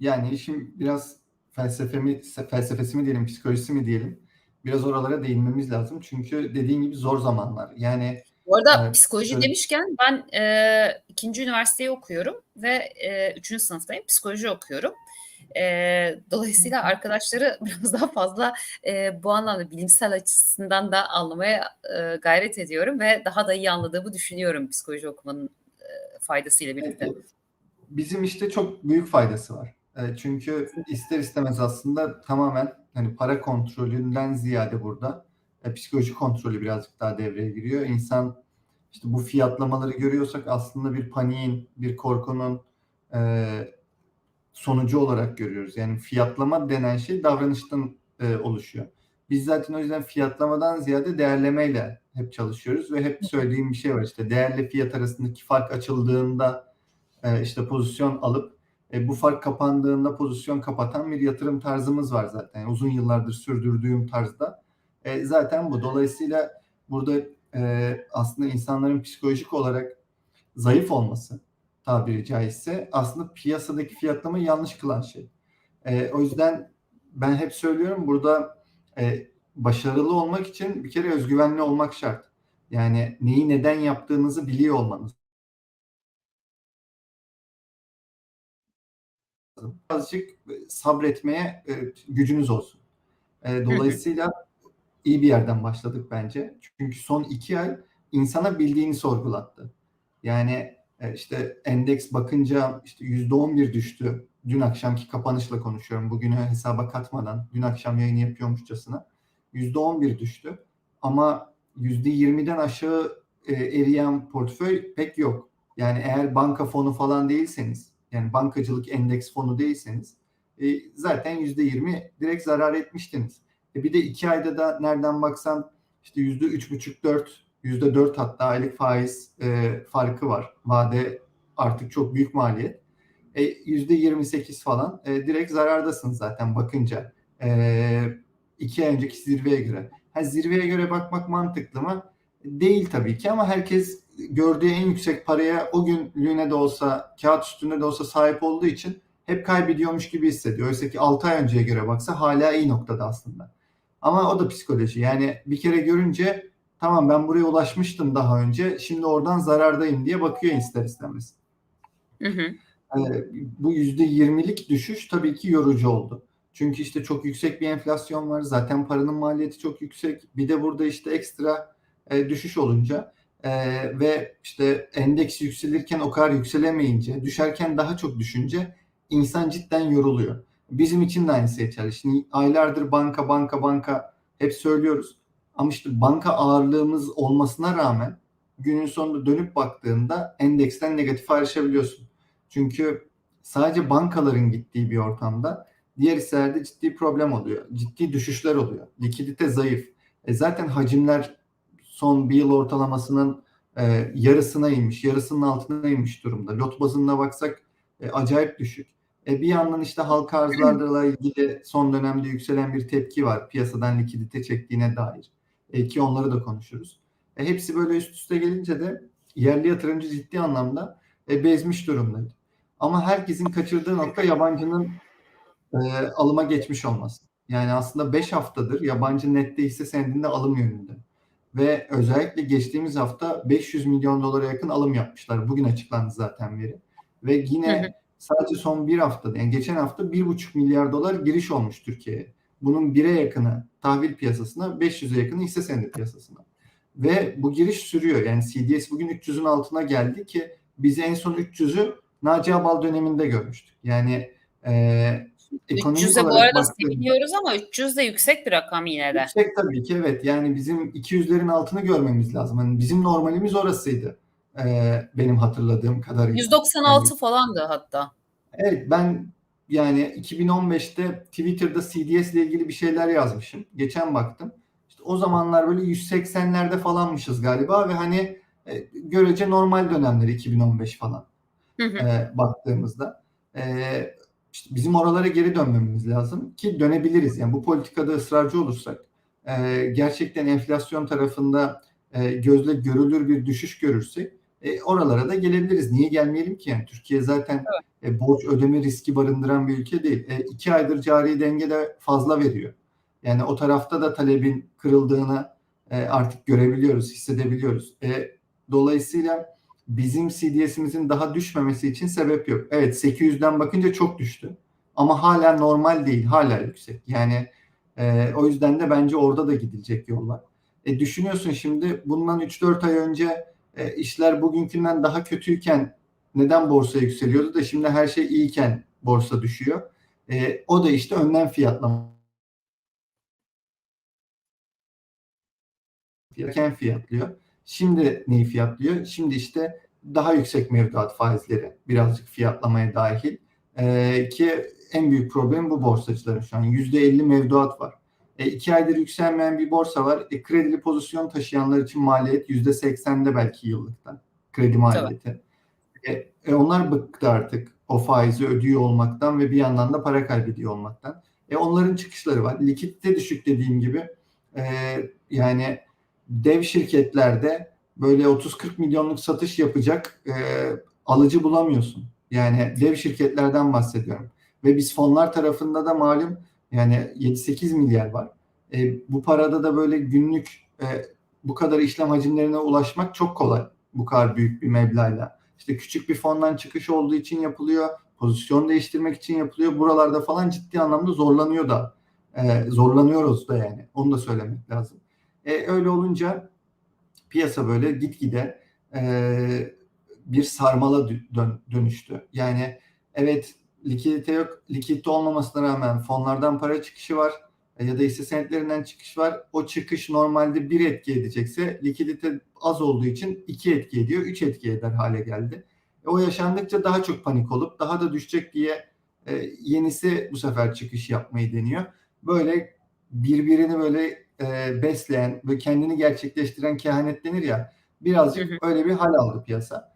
Yani işin biraz felsefemi, felsefesi mi diyelim, psikolojisi mi diyelim. Biraz oralara değinmemiz lazım. Çünkü dediğin gibi zor zamanlar. Yani Bu arada e, psikoloji şöyle- demişken ben e, ikinci üniversiteyi okuyorum ve e, üçüncü sınıftayım. Psikoloji okuyorum. E, dolayısıyla arkadaşları biraz daha fazla e, bu anlamda bilimsel açısından da anlamaya e, gayret ediyorum ve daha da iyi anladığımı düşünüyorum psikoloji okumanın e, faydasıyla birlikte. bizim işte çok büyük faydası var. E, Çünkü ister istemez aslında tamamen hani para kontrolünden ziyade burada e, psikoloji kontrolü birazcık daha devreye giriyor. İnsan işte bu fiyatlamaları görüyorsak aslında bir paniğin, bir korkunun e, sonucu olarak görüyoruz. Yani fiyatlama denen şey davranıştan e, oluşuyor. Biz zaten o yüzden fiyatlamadan ziyade değerlemeyle hep çalışıyoruz ve hep söylediğim bir şey var işte değerle fiyat arasındaki fark açıldığında e, işte pozisyon alıp e, bu fark kapandığında pozisyon kapatan bir yatırım tarzımız var zaten. Yani uzun yıllardır sürdürdüğüm tarzda. E, zaten bu. Dolayısıyla burada e, aslında insanların psikolojik olarak zayıf olması tabiri caizse aslında piyasadaki fiyatlamayı yanlış kılan şey. E, o yüzden ben hep söylüyorum burada e, başarılı olmak için bir kere özgüvenli olmak şart. Yani neyi neden yaptığınızı biliyor olmanız lazım. Birazcık sabretmeye e, gücünüz olsun. E, dolayısıyla iyi bir yerden başladık bence. Çünkü son iki ay insana bildiğini sorgulattı. Yani e, işte endeks bakınca işte yüzde on bir düştü. Dün akşamki kapanışla konuşuyorum. Bugünü hesaba katmadan. Dün akşam yayını yapıyormuşçasına. Yüzde on bir düştü. Ama yüzde yirmiden aşağı e, eriyen portföy pek yok. Yani eğer banka fonu falan değilseniz, yani bankacılık endeks fonu değilseniz e, zaten yüzde yirmi direkt zarar etmiştiniz. E bir de iki ayda da nereden baksan işte yüzde üç buçuk dört, yüzde dört hatta aylık faiz e, farkı var. Vade artık çok büyük maliyet. E, yüzde yirmi sekiz falan e, direkt zarardasın zaten bakınca. E, iki ay önceki zirveye göre. Ha, zirveye göre bakmak mantıklı mı? Değil tabii ki ama herkes gördüğü en yüksek paraya o günlüğüne de olsa, kağıt üstünde de olsa sahip olduğu için hep kaybediyormuş gibi hissediyor. Oysa ki 6 ay önceye göre baksa hala iyi noktada aslında. Ama o da psikoloji. Yani bir kere görünce tamam ben buraya ulaşmıştım daha önce. Şimdi oradan zarardayım diye bakıyor ister istemez. Hı hı. Ee, bu yüzde yirmilik düşüş tabii ki yorucu oldu. Çünkü işte çok yüksek bir enflasyon var. Zaten paranın maliyeti çok yüksek. Bir de burada işte ekstra e, düşüş olunca e, ve işte endeks yükselirken o kadar yükselemeyince, düşerken daha çok düşünce insan cidden yoruluyor. Bizim için de aynısı geçerli. Şimdi aylardır banka banka banka hep söylüyoruz. Ama işte banka ağırlığımız olmasına rağmen günün sonunda dönüp baktığında endeksten negatif ayrışabiliyorsun. Çünkü sadece bankaların gittiği bir ortamda diğer hisselerde ciddi problem oluyor. Ciddi düşüşler oluyor. Likidite zayıf. E zaten hacimler son bir yıl ortalamasının e, yarısına inmiş, yarısının altına inmiş durumda. Lot bazında baksak e, acayip düşük. E, bir yandan işte halka arzlarla ilgili son dönemde yükselen bir tepki var piyasadan likidite çektiğine dair. E, ki onları da konuşuruz. E, hepsi böyle üst üste gelince de yerli yatırımcı ciddi anlamda e, bezmiş durumdaydı. Ama herkesin kaçırdığı nokta yabancının e, alıma geçmiş olması. Yani aslında 5 haftadır yabancı nette hisse senedinde alım yönünde. Ve özellikle geçtiğimiz hafta 500 milyon dolara yakın alım yapmışlar. Bugün açıklandı zaten veri. Ve yine Hı hı. sadece son bir haftada yani geçen hafta 1,5 milyar dolar giriş olmuş Türkiye'ye. Bunun 1'e yakını tahvil piyasasına, 500'e yakını hisse senedi piyasasına. Ve bu giriş sürüyor. Yani CDS bugün 300'ün altına geldi ki biz en son 300'ü Naci Abal döneminde görmüştük. Yani e, ekonomik 300'e bu arada seviniyoruz ama 300 de yüksek bir rakam yine de. Yüksek tabii ki evet. Yani bizim 200'lerin altını görmemiz lazım. Hani bizim normalimiz orasıydı. Ee, benim hatırladığım kadarıyla. 196 falandı hatta. Evet ben yani 2015'te Twitter'da CDS ile ilgili bir şeyler yazmışım. Geçen baktım. İşte o zamanlar böyle 180'lerde falanmışız galiba ve hani e, görece normal dönemleri 2015 falan Hı hı. e, baktığımızda. E, işte bizim oralara geri dönmemiz lazım ki dönebiliriz. Yani bu politikada ısrarcı olursak e, gerçekten enflasyon tarafında e, gözle görülür bir düşüş görürsek E, oralara da gelebiliriz. Niye gelmeyelim ki? Yani Türkiye zaten e, borç ödeme riski barındıran bir ülke değil. E, iki aydır cari denge de fazla veriyor. Yani o tarafta da talebin kırıldığını e, artık görebiliyoruz, hissedebiliyoruz. E, dolayısıyla bizim CDS'imizin daha düşmemesi için sebep yok. Evet 800'den bakınca çok düştü. Ama hala normal değil, hala yüksek. Yani e, o yüzden de bence orada da gidilecek yol var. E, düşünüyorsun şimdi bundan 3-4 ay önce e, işler bugünkünden daha kötüyken neden borsa yükseliyordu da şimdi her şey iyiyken borsa düşüyor. E, o da işte önden fiyatlama. Fiyatken fiyatlıyor. Şimdi neyi fiyatlıyor? Şimdi işte daha yüksek mevduat faizleri birazcık fiyatlamaya dahil. E, ki en büyük problem bu borsacıların şu an. %50 mevduat var. E, iki aydır yükselmeyen bir borsa var. E, kredili pozisyon taşıyanlar için maliyet %80'de belki yıllıktan. Kredi maliyeti. E, e, onlar bıktı artık o faizi ödüyor olmaktan ve bir yandan da para kaybediyor olmaktan. E, onların çıkışları var. Likidite düşük dediğim gibi e, yani dev şirketlerde böyle 30-40 milyonluk satış yapacak e, alıcı bulamıyorsun. Yani dev şirketlerden bahsediyorum. Ve biz fonlar tarafında da malum yani 7-8 milyar var. E, bu parada da böyle günlük e, bu kadar işlem hacimlerine ulaşmak çok kolay. Bu kadar büyük bir meblağla. İşte küçük bir fondan çıkış olduğu için yapılıyor. Pozisyon değiştirmek için yapılıyor. Buralarda falan ciddi anlamda zorlanıyor da. E, zorlanıyoruz da yani. Onu da söylemek lazım. E, öyle olunca piyasa böyle gitgide e, bir sarmala dön, dönüştü. Yani evet likidite yok. Likidite olmamasına rağmen fonlardan para çıkışı var e, ya da hisse senetlerinden çıkış var. O çıkış normalde bir etki edecekse likidite az olduğu için iki etki ediyor, üç etki eder hale geldi. E, o yaşandıkça daha çok panik olup daha da düşecek diye e, yenisi bu sefer çıkış yapmayı deniyor. Böyle birbirini böyle e, besleyen ve kendini gerçekleştiren kehanet denir ya birazcık Hı hı. öyle bir hal aldı piyasa.